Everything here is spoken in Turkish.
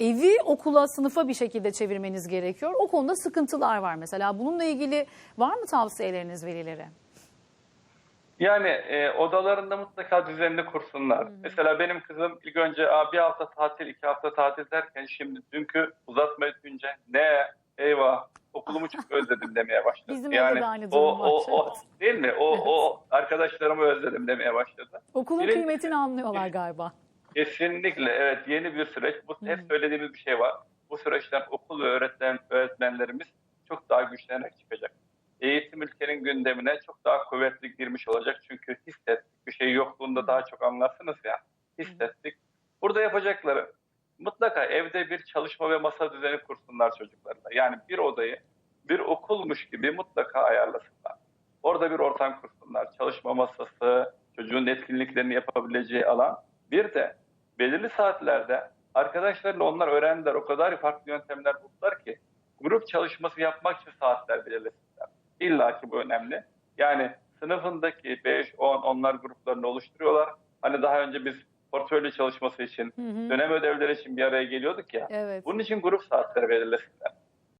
evi okula, sınıfa bir şekilde çevirmeniz gerekiyor. O konuda sıkıntılar var mesela. Bununla ilgili var mı tavsiyeleriniz velilere? Yani e, odalarında mutlaka düzenli kursunlar. Mesela benim kızım ilk önce Aa, bir hafta tatil, iki hafta tatil derken şimdi dünkü uzatma edince ne eyvah okulumu çok özledim demeye başladı. Bizim yani de aynı o, durum var. o, o, değil mi? O, o arkadaşlarımı özledim demeye başladı. Okulun Birincisi- kıymetini anlıyorlar galiba. Kesinlikle evet yeni bir süreç. Bu hep söylediğimiz bir şey var. Bu süreçten okul ve öğretmen, öğretmenlerimiz çok daha güçlenerek çıkacak. Eğitim ülkenin gündemine çok daha kuvvetli girmiş olacak. Çünkü hissettik. Bir şey yokluğunda daha çok anlarsınız ya. Hissettik. Burada yapacakları mutlaka evde bir çalışma ve masa düzeni kursunlar çocuklarına. Yani bir odayı bir okulmuş gibi mutlaka ayarlasınlar. Orada bir ortam kursunlar. Çalışma masası, çocuğun etkinliklerini yapabileceği alan. Bir de belirli saatlerde arkadaşlarla onlar öğrendiler. O kadar farklı yöntemler buldular ki grup çalışması yapmak için saatler belirlesinler. İlla ki bu önemli. Yani sınıfındaki 5, 10 onlar gruplarını oluşturuyorlar. Hani daha önce biz portföylü çalışması için, Hı hı. dönem ödevleri için bir araya geliyorduk ya. Evet. Bunun için grup saatleri belirlesinler.